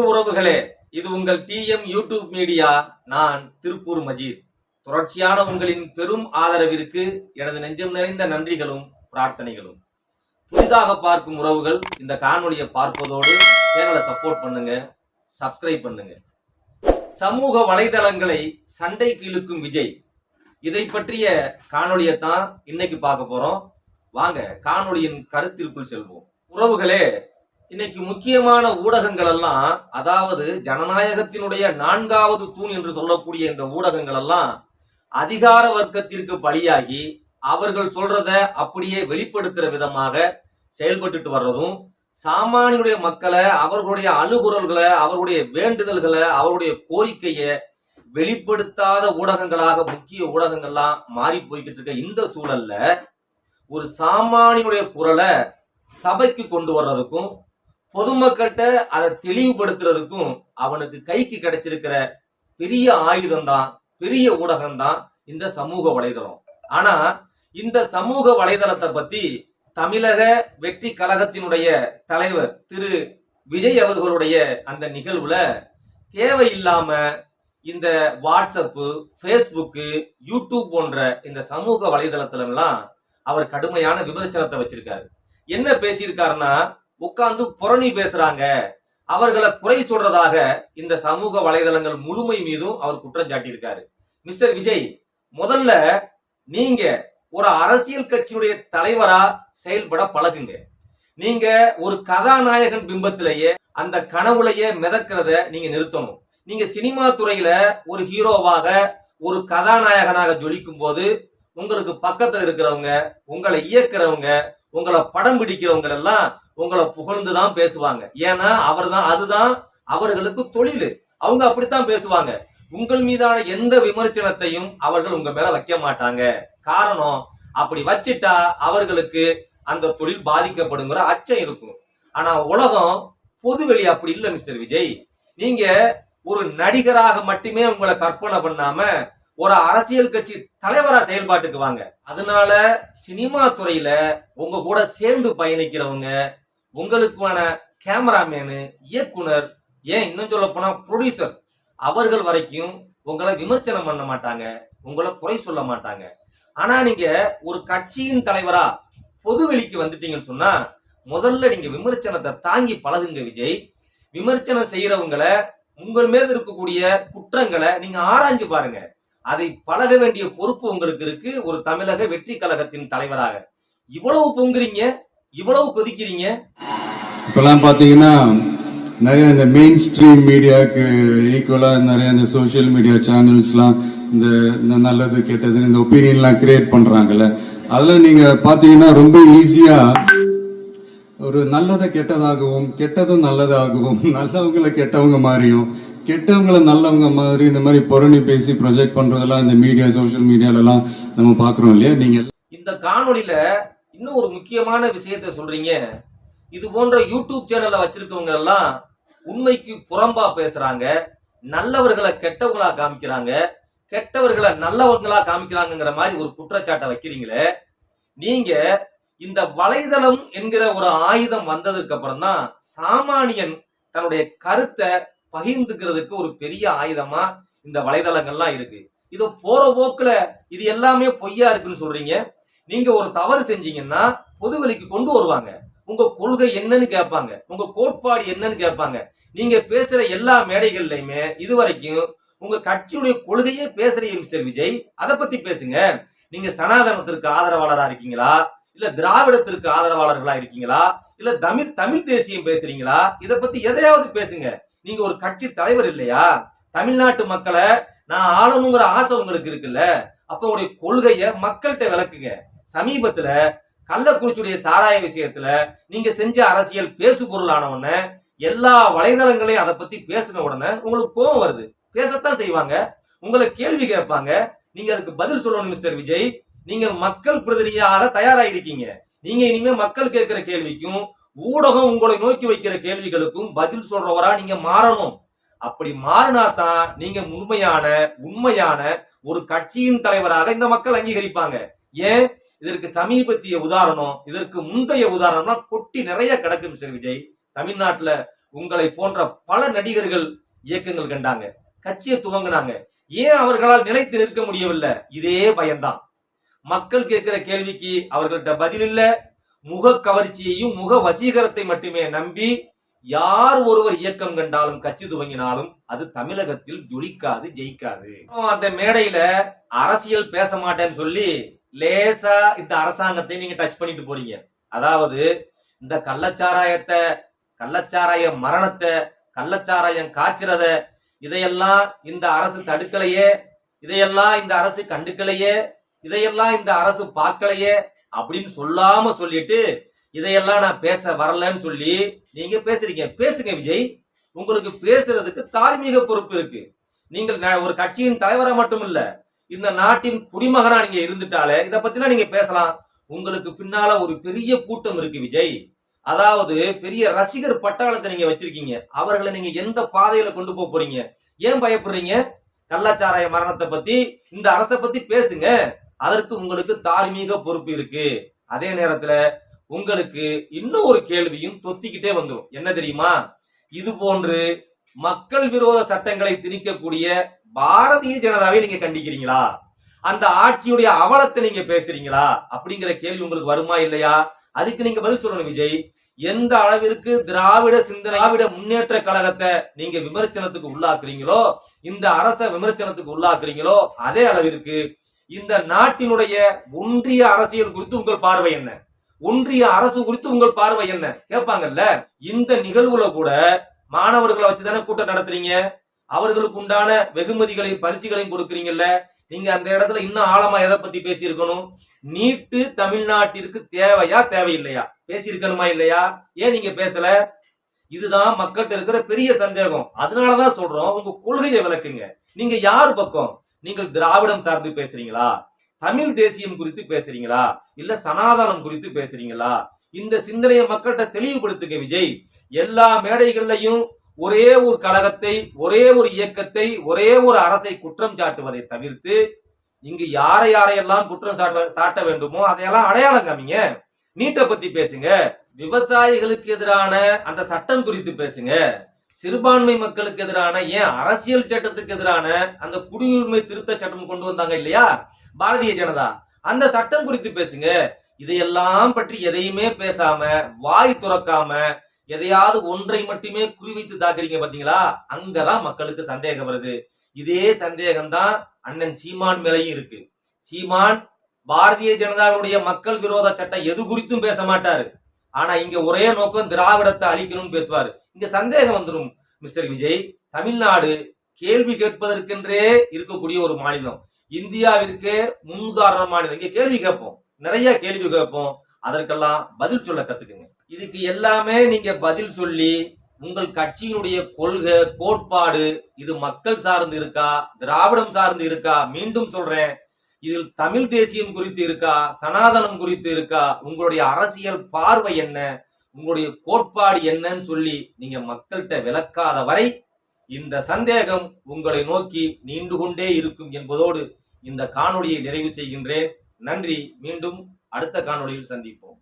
அன்பு உறவுகளே இது உங்கள் டிஎம் யூடியூப் மீடியா நான் திருப்பூர் மஜீத். தொடர்ச்சியான உங்களின் பெரும் ஆதரவிற்கு எனது நெஞ்சம் நிறைந்த நன்றிகளும் பிரார்த்தனைகளும். புதிதாக பார்க்கும் உறவுகள் இந்த காணொலியை பார்ப்பதோடு சேனலை சப்போர்ட் பண்ணுங்க சப்ஸ்கிரைப் பண்ணுங்க. சமூக வலைதளங்களை சண்டைக்கு இழுக்கும் விஜய். இதை பற்றிய காணொலியை தான் இன்னைக்கு பார்க்க போறோம். வாங்க காணொலியின் கருத்திற்குள் செல்வோம். உறவுகளே இன்னைக்கு முக்கியமான ஊடகங்கள் எல்லாம் அதாவது ஜனநாயகத்தினுடைய நான்காவது தூண் என்று சொல்லக்கூடிய இந்த ஊடகங்கள் எல்லாம் அதிகார வர்க்கத்திற்கு பலியாகி அவர்கள் சொல்றத அப்படியே வெளிப்படுத்துற விதமாக செயல்பட்டுட்டு வர்றதும் சாமானியுடைய மக்களை அவர்களுடைய அணுகுரல்களை அவருடைய வேண்டுதல்களை அவருடைய கோரிக்கையை வெளிப்படுத்தாத ஊடகங்களாக முக்கிய ஊடகங்கள்லாம் மாறி போய்கிட்டு இருக்க இந்த சூழல்ல ஒரு சாமானியுடைய குரலை சபைக்கு கொண்டு வர்றதுக்கும் பொதுமக்கள்கிட்ட அதை தெளிவுபடுத்துறதுக்கும் அவனுக்கு கைக்கு கிடைச்சிருக்கிற பெரிய ஆயுதம் தான் பெரிய ஊடகம் தான் இந்த சமூக வலைதளம். ஆனா இந்த சமூக வலைதளத்தை பத்தி தமிழக வெற்றி கழகத்தினுடைய தலைவர் திரு விஜய் அவர்களுடைய அந்த நிகழ்வுல தேவையில்லாம இந்த வாட்ஸ்அப்பு ஃபேஸ்புக்கு யூடியூப் போன்ற இந்த சமூக வலைதளத்துல எல்லாம் அவர் கடுமையான விமர்சனத்தை வச்சிருக்காரு. என்ன பேசியிருக்காருன்னா உட்கார்ந்து புரணி பேசுறாங்க. அவர்களை குறை சொல்றதாக இந்த சமூக வலைதளங்கள் முழுமை மீதும் அவர் குற்றம் சாட்டியிருக்காரு. மிஸ்டர் விஜய் முதல்ல நீங்க ஒரு அரசியல் கட்சியுடைய தலைவரா செயல்பட பழகுங்க. நீங்க ஒரு கதாநாயகன் பிம்பத்திலேயே அந்த கனவுலையே மிதக்கிறத நீங்க நிறுத்தணும். நீங்க சினிமா துறையில ஒரு ஹீரோவாக ஒரு கதாநாயகனாக ஜொலிக்கும் போது உங்களுக்கு பக்கத்துல இருக்கிறவங்க உங்களை இயக்குறவங்க உங்களை படம் பிடிக்கிறவங்க எல்லாம் உங்களை புகழ்ந்து தான் பேசுவாங்க. ஏன்னா அவர் தான் அதுதான் அவர்களுக்கு தொழில். அவங்க அப்படித்தான் பேசுவாங்க. உங்கள் மீதான எந்த விமர்சனத்தையும் அவர்கள் உங்க மேல வைக்க மாட்டாங்க. காரணம் அப்படி வச்சிட்டா அவர்களுக்கு அந்த தொழில் பாதிக்கப்படுங்கிற அச்சம் இருக்கும். ஆனா உலகம் பொதுவெளி அப்படி இல்லை மிஸ்டர் விஜய். நீங்க ஒரு நடிகராக மட்டுமே உங்களை கற்பனை பண்ணாம ஒரு அரசியல் கட்சி தலைவரா செயல்பாட்டுக்கு வாங்க. அதனால சினிமா துறையில உங்க கூட சேர்ந்து பயணிக்கிறவங்க உங்களுக்கான கேமராமேனு இயக்குனர் ஏன் இன்னும் சொல்ல போனா ப்ரொடியூசர் அவர்கள் வரைக்கும் உங்களை விமர்சனம் பண்ண மாட்டாங்க உங்களை குறை சொல்ல மாட்டாங்க. ஆனா நீங்க ஒரு கட்சியின் தலைவரா பொதுவெளிக்கு வந்துட்டீங்கன்னு சொன்னா முதல்ல நீங்க விமர்சனத்தை தாங்கி பழகுங்க விஜய். விமர்சனம் செய்யறவங்களை உங்கள் மீது இருக்கக்கூடிய குற்றங்களை நீங்க ஆராய்ஞ்சு பாருங்க. அதை பழக வேண்டிய பொறுப்பு உங்களுக்கு இருக்கு. ஒரு தமிழக வெற்றி கழகத்தின் தலைவராக. இவ்வளவு பொங்குறீங்க இவ்வளவு கொதிக்கிறீங்க. இப்பெல்லாம் பார்த்தீங்கன்னா நிறைய இந்த மெயின் ஸ்ட்ரீம் மீடியாவுக்கு ஈக்குவலாக நிறைய இந்த சோஷியல் மீடியா சேனல்ஸ்லாம் இந்த இந்த நல்லது கெட்டது இந்த ஒப்பீனியன்லாம் கிரியேட் பண்ணுறாங்கல்ல அதில் நீங்கள் பார்த்தீங்கன்னா ரொம்ப ஈஸியாக ஒரு நல்லதை கெட்டதாகவும் கெட்டதும் நல்லதாகவும் நல்லவங்களை கெட்டவங்க மாதிரியும் கெட்டவங்களை நல்லவங்க மாதிரி இந்த மாதிரி புரணி பேசி ப்ரொஜெக்ட் பண்ணுறதெல்லாம் இந்த மீடியா சோஷியல் மீடியாலலாம் நம்ம பார்க்குறோம் இல்லையா? நீங்கள் இந்த காணொலியில இன்னும் ஒரு முக்கியமான விஷயத்த சொல்றீங்க. இது போன்ற யூடியூப் சேனல்ல வச்சிருக்கவங்க எல்லாம் உண்மைக்கு புறம்பா பேசுறாங்க. நல்லவர்களை கெட்டவங்களா காமிக்கிறாங்க. கெட்டவர்களை நல்லவர்களா காமிக்கிறாங்கங்கிற மாதிரி ஒரு குற்றச்சாட்டை வைக்கிறீங்களே. நீங்க இந்த வலைதளம் என்கிற ஒரு ஆயுதம் வந்ததுக்கு அப்புறம் தான் சாமானியன் தன்னுடைய கருத்தை பகிர்ந்துக்கிறதுக்கு ஒரு பெரிய ஆயுதமா இந்த வலைதளங்கள்லாம் இருக்கு. இதை போற போக்குல இது எல்லாமே பொய்யா இருக்குன்னு சொல்றீங்க. நீங்க ஒரு தவறு செஞ்சீங்கன்னா பொதுவெளிக்கு கொண்டு வருவாங்க. உங்க கொள்கை என்னன்னு கேட்பாங்க. உங்க கோட்பாடு என்னன்னு கேட்பாங்க. நீங்க பேசுற எல்லா மேடைகள்லயுமே இதுவரைக்கும் உங்க கட்சியுடைய கொள்கையே பேசுறீங்க மிஸ்டர் விஜய். அதை பத்தி பேசுங்க. நீங்க சனாதனத்திற்கு ஆதரவாளரா இருக்கீங்களா? இல்ல திராவிடத்திற்கு ஆதரவாளர்களா இருக்கீங்களா? இல்ல தமிழ் தமிழ் தேசியம் பேசுறீங்களா? இதை பத்தி எதையாவது பேசுங்க. நீங்க ஒரு கட்சி தலைவர் இல்லையா? தமிழ்நாட்டு மக்களை நான் ஆளணுங்கிற ஆசை உங்களுக்கு இருக்குல்ல? அப்ப உங்களுடைய கொள்கைய மக்கள்கிட்ட விளக்குங்க. சமீபத்துல கள்ளக்குறிச்சியுடைய சாராய விஷயத்துல நீங்க செஞ்ச அரசியல் பேசு பொருளானவன எல்லா வலைதளங்களையும் அதை பத்தி பேசின உடனே உங்களுக்கு கோபம் வருது. பேசத்தான் செய்வாங்க. உங்களை கேள்வி கேட்பாங்க. நீங்க அதுக்கு பதில் சொல்லணும் மிஸ்டர் விஜய். நீங்க மக்கள் பிரதிநிதியாக தயாராயிருக்கீங்க. நீங்க இனிமே மக்கள் கேட்கிற கேள்விக்கும் ஊடகம் உங்களை நோக்கி வைக்கிற கேள்விகளுக்கும் பதில் சொல்றவரா நீங்க மாறணும். அப்படி மாறினா தான் நீங்க உண்மையான உண்மையான ஒரு கட்சியின் தலைவராக இந்த மக்கள் அங்கீகரிப்பாங்க. ஏன்? இதற்கு சமீபத்திய உதாரணம் இதற்கு முந்தைய உதாரணம்னா கொட்டி நிறைய கிடக்கு மிஸ்டர் விஜய். தமிழ்நாட்டுல உங்களை போன்ற பல நடிகர்கள் இயக்கங்கள் கண்டாங்க. கட்சியை துவங்கினாங்க. ஏன் அவர்களால் நிலைத்து நிற்க முடியவில்லை? இதே பயம்தான். மக்கள் கேட்கிற கேள்விக்கு அவர்கள்ட்ட பதில் இல்லை. முக கவர்ச்சியையும் முக வசீகரத்தை மட்டுமே நம்பி யார் ஒருவர் இயக்கம் கண்டாலும் கட்சி துவங்கினாலும் அது தமிழகத்தில் ஜொலிக்காது ஜெயிக்காது. அந்த மேடையில அரசியல் பேச மாட்டேன்னு சொல்லி லேசா இந்த அரசாங்கத்தை நீங்க டச் பண்ணிட்டு போறீங்க. அதாவது இந்த கள்ளச்சாராயத்தை கள்ளச்சாராய மரணத்தை கள்ளச்சாராயம் காய்ச்சறத இதையெல்லாம் இந்த அரசு தடுக்கலையே இதையெல்லாம் இந்த அரசு கண்டுக்கலையே இதையெல்லாம் இந்த அரசு பார்க்கலையே அப்படின்னு சொல்லாம சொல்லிட்டு இதையெல்லாம் நான் பேச வரலன்னு சொல்லி நீங்க பேசுறீங்க. பேசுங்க விஜய். உங்களுக்கு பேசுறதுக்கு தார்மீக பொறுப்பு இருக்கு. நீங்கள் ஒரு கட்சியின் தலைவராக மட்டும் இல்ல இந்த நாட்டின் குடிமகனா நீங்க இருந்துட்டாலே இதை பத்திலாம் நீங்க பேசலாம். உங்களுக்கு பின்னால ஒரு பெரிய கூட்டம் இருக்கு விஜய். அதாவது பெரிய ரசிகர் பட்டாளத்தை நீங்க வச்சிருக்கீங்க. அவர்களை நீங்க எந்த பாதையில கொண்டு போக போறீங்க? ஏன் பயப்படுறீங்க? கள்ளச்சாராய மரணத்தை பத்தி இந்த அரசை பத்தி பேசுங்க. அதற்கு உங்களுக்கு தார்மீக பொறுப்பு இருக்கு. அதே நேரத்துல உங்களுக்கு இன்னும் ஒரு கேள்வியும் தொத்திக்கிட்டே வந்துடும் என்ன தெரியுமா? இது போன்று மக்கள் விரோத சட்டங்களை திணிக்கக்கூடிய பாரதிய ஜனதாவை நீங்க கண்டிக்கிறீங்களா? அந்த ஆட்சியுடைய அவலத்தை நீங்க பேசுறீங்களா? அப்படிங்கிற கேள்வி உங்களுக்கு வருமா இல்லையா? அதுக்கு நீங்க பதில் சொல்லணும் விஜய். எந்த அளவிற்கு திராவிட சிந்தனை திராவிட முன்னேற்ற கழகத்தை நீங்க விமர்சனத்துக்கு உள்ளாக்குறீங்களோ இந்த அரச விமர்சனத்துக்கு உள்ளாக்குறீங்களோ அதே அளவிற்கு இந்த நாட்டினுடைய ஒன்றிய அரசியல் குறித்து உங்கள் பார்வை என்ன? ஒன்றிய அரசு குறித்து உங்கள் பார்வை என்ன? கேட்பாங்கல்ல? இந்த நிகழ்வுல கூட மாணவர்களை வச்சுதானே கூட்டம் நடத்துறீங்க? அவர்களுக்கு உண்டான வெகுமதிகளையும் பரிசுகளையும் கொடுக்குறீங்கல்ல? நீங்க அந்த இடத்துல இன்னும் ஆழமா எதை பத்தி பேசியிருக்கணும்? நீட்டு தமிழ்நாட்டிற்கு தேவையா தேவையில்லையா? பேசியிருக்கணுமா இல்லையா? ஏன் நீங்க பேசல? இதுதான் மக்கள்கிட்ட இருக்கிற பெரிய சந்தேகம். அதனாலதான் சொல்றோம் உங்க கொள்கையை விளக்குங்க. நீங்க யார் பக்கம்? நீங்கள் திராவிடம் சார்ந்து பேசுறீங்களா? தமிழ் தேசியம் குறித்து பேசுறீங்களா? இல்ல சனாதனம் குறித்து பேசுறீங்களா? இந்த சிந்தனையை மக்கள்கிட்ட தெளிவுபடுத்துங்க விஜய். எல்லா மேடைகள்லையும் ஒரே ஒரு கழகத்தை ஒரே ஒரு இயக்கத்தை ஒரே ஒரு அரசை குற்றம் சாட்டுவதை தவிர்த்து இங்கு யாரை யாரையெல்லாம் குற்றம் சாட்ட சாட்ட வேண்டுமோ அதையெல்லாம் அடையாளம் காமிங்க. நீட்டை பத்தி பேசுங்க. விவசாயிகளுக்கு எதிரான அந்த சட்டம் குறித்து பேசுங்க. சிறுபான்மை மக்களுக்கு எதிரான ஏன் அரசியல் சட்டத்துக்கு எதிரான அந்த குடியுரிமை திருத்த சட்டம் கொண்டு வந்தாங்க இல்லையா? பாரதிய ஜனதா. அந்த சட்டம் குறித்து பேசுங்க. இதையெல்லாம் பற்றி எதையுமே பேசாம வாய் துறக்காம எதையாவது ஒன்றை மட்டுமே குறிவைத்து தாக்குறீங்க பாத்தீங்களா? அங்கதான் மக்களுக்கு சந்தேகம் வருது. இதே சந்தேகம் தான் அண்ணன் சீமான் மேலையும் இருக்கு. சீமான் பாரதிய ஜனதாவுடைய மக்கள் விரோத சட்டம் எது குறித்தும் பேச மாட்டாரு. ஆனா இங்க ஒரே நோக்கம் திராவிடத்தை அழிக்கணும்னு பேசுவாரு. இங்க சந்தேகம் வந்துடும் மிஸ்டர் விஜய். தமிழ்நாடு கேள்வி கேட்பதற்கென்றே இருக்கக்கூடிய ஒரு மாநிலம். இந்தியாவிற்கே முன்னுதாரண மாநிலம். இங்க கேள்வி கேட்போம். நிறைய கேள்வி கேட்போம். அதற்கெல்லாம் பதில் சொல்ல கத்துக்குங்க. இதுக்கு எல்லாமே நீங்க பதில் சொல்லி உங்கள் கட்சியினுடைய கொள்கை கோட்பாடு இது மக்கள் சார்ந்து இருக்கா திராவிடம் சார்ந்து இருக்கா மீண்டும் சொல்றேன். இதில் தமிழ் தேசியம் குறித்து இருக்கா சனாதனம் குறித்து இருக்கா உங்களுடைய அரசியல் பார்வை என்ன உங்களுடைய கோட்பாடு என்னன்னு சொல்லி நீங்க மக்கள்கிட்ட விளக்காத வரை இந்த சந்தேகம் உங்களை நோக்கி நீண்டு கொண்டே இருக்கும் என்பதோடு இந்த காணொளியை நிறைவு செய்கின்றேன். நன்றி. மீண்டும் அடுத்த காணொளியில் சந்திப்போம்.